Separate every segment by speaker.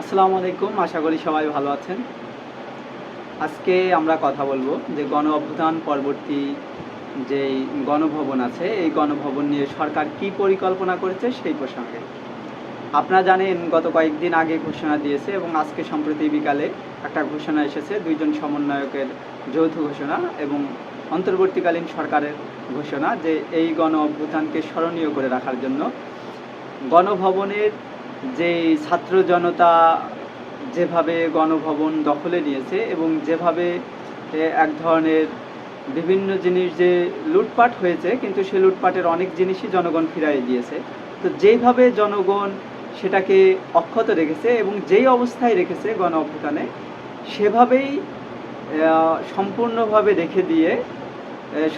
Speaker 1: আসসালামু আলাইকুম, আশা করি সবাই ভালো আছেন। আজকে আমরা কথা বলব যে গণ অভ্যুত্থান পরবর্তী যেই গণভবন আছে, এই গণভবন নিয়ে সরকার কি পরিকল্পনা করেছে সেই প্রসঙ্গে। আপনারা জানেন, গত কয়েকদিন আগে ঘোষণা দিয়েছে এবং আজকে সম্প্রতি বিকালে একটা ঘোষণা এসেছে, দুইজন সমন্বয়কের যৌথ ঘোষণা এবং অন্তর্বর্তীকালীন সরকারের ঘোষণা যে এই গণ অভ্যুত্থানকে স্মরণীয় করে রাখার জন্য গণভবনের যে ছাত্র জনতা যেভাবে গণভবন দখলে নিয়েছে এবং যেভাবে এক ধরনের বিভিন্ন জিনিস যে লুটপাট হয়েছে, কিন্তু সে লুটপাটের অনেক জিনিসই জনগণ ফিরাই দিয়েছে। তো যেইভাবে জনগণ সেটাকে অক্ষত রেখেছে এবং যেই অবস্থায় রেখেছে গণ অভ্যুত্থানে, সেভাবেই সম্পূর্ণভাবে রেখে দিয়ে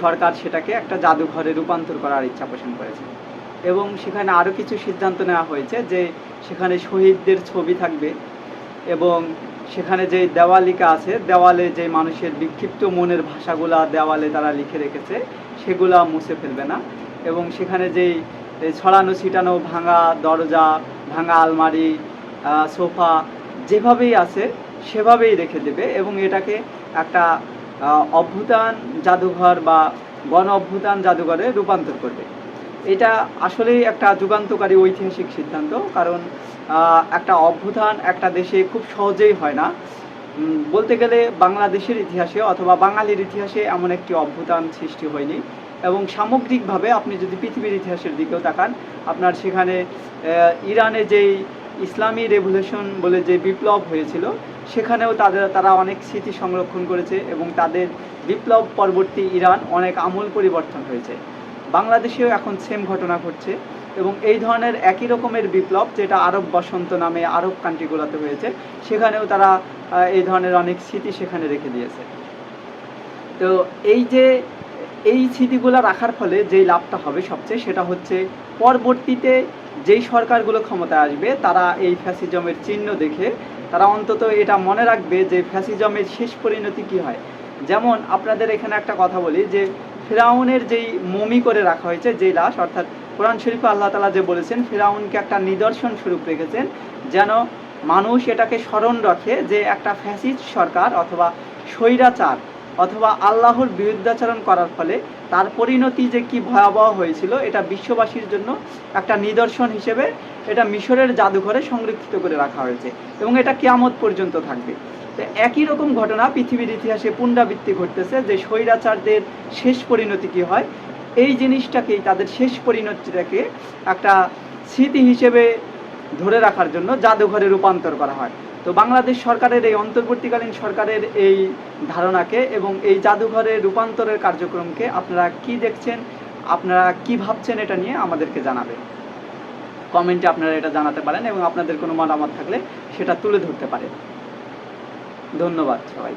Speaker 1: সরকার সেটাকে একটা জাদুঘরে রূপান্তর করার ইচ্ছা পোষণ করেছে। এবং সেখানে আরও কিছু সিদ্ধান্ত নেওয়া হয়েছে যে সেখানে শহীদদের ছবি থাকবে এবং সেখানে যে দেওয়ালিকা আছে দেওয়ালে যে মানুষের বিক্ষিপ্ত মনের ভাষাগুলা দেওয়ালে তারা লিখে রেখেছে সেগুলা মুছে ফেলবে না। এবং সেখানে যেই ছড়ানো ছিটানো ভাঙা দরজা ভাঙা আলমারি সোফা যেভাবেই আছে সেভাবেই রেখে দেবে এবং এটাকে একটা আহ, অভ্যুত্থান জাদুঘর বা গণ অভ্যুত্থান জাদুঘরে রূপান্তর করবে। এটা আসলেই একটা যুগান্তকারী ঐতিহাসিক সিদ্ধান্ত, কারণ একটা অভ্যুত্থান একটা দেশে খুব সহজেই হয় না। বলতে গেলে বাংলাদেশের ইতিহাসে অথবা বাঙালির ইতিহাসে এমন একটি অভ্যুত্থান সৃষ্টি হয়নি এবং সামগ্রিকভাবে আপনি যদি পৃথিবীর ইতিহাসের দিকেও তাকান, আপনার সেখানে ইরানে যেই ইসলামী রেভলিউশন বলে যে বিপ্লব হয়েছিল, সেখানেও তাদের, তারা অনেক স্মৃতি সংরক্ষণ করেছে এবং তাদের বিপ্লব পরবর্তী ইরান অনেক আমূল পরিবর্তন হয়েছে। বাংলাদেশেও এখন সেম ঘটনা ঘটছে এবং এই ধরনের একই রকমের বিপ্লব যেটা আরব বসন্ত নামে আরব কান্ট্রিগুলোতে হয়েছে, সেখানেও তারা এই ধরনের অনেক স্মৃতি সেখানে রেখে দিয়েছে। তো এই যে, এই স্মৃতিগুলো রাখার ফলে যেই লাভটা হবে সবচেয়ে সেটা হচ্ছে পরবর্তীতে যেই সরকারগুলো ক্ষমতায় আসবে, তারা এই ফ্যাসিজমের চিহ্ন দেখে তারা অন্তত এটা মনে রাখবে যে ফ্যাসিজমের শেষ পরিণতি কি হয়। যেমন আপনাদের এখানে একটা কথা বলি যে ফেরাউনের যেই মমি করে রাখা হয়েছে, যেই লাশ, অর্থাৎ কোরআন শরীফে আল্লাহ তালা যে বলেছেন, ফেরাউনকে একটা নিদর্শন স্বরূপ রেখেছেন, যেন মানুষ এটাকে স্মরণ রাখে যে একটা ফ্যাসিস্ট সরকার অথবা স্বৈরাচার অথবা আল্লাহর বিরুদ্ধাচরণ করার ফলে তার পরিণতি যে কি ভয়াবহ হয়েছিল, এটা বিশ্ববাসীর জন্য একটা নিদর্শন হিসেবে এটা মিশরের জাদুঘরে সংরক্ষিত করে রাখা হয়েছে এবং এটা কেয়ামত পর্যন্ত থাকবে। তো একই রকম ঘটনা পৃথিবীর ইতিহাসে পুনরাবৃত্তি ঘটতেছে, যে স্বৈরাচারদের শেষ পরিণতি কি হয়? এই জিনিসটাকেই তাদের শেষ পরিণতিটাকে একটা স্মৃতি হিসেবে ধরে রাখার জন্য জাদুঘরে রূপান্তর করা হয়। তো বাংলাদেশ সরকারের এই অন্তর্বর্তীকালীন সরকারের এই ধারণাকে এবং এই জাদুঘরে রূপান্তরের কার্যক্রমকে আপনারা কি দেখছেন, আপনারা কি ভাবছেন এটা নিয়ে আমাদেরকে জানাবেন। কমেন্টে আপনারা এটা জানাতে পারেন এবং আপনাদের কোনো মতামত থাকলে সেটা তুলে ধরতে পারেন। ধন্যবাদ সবাই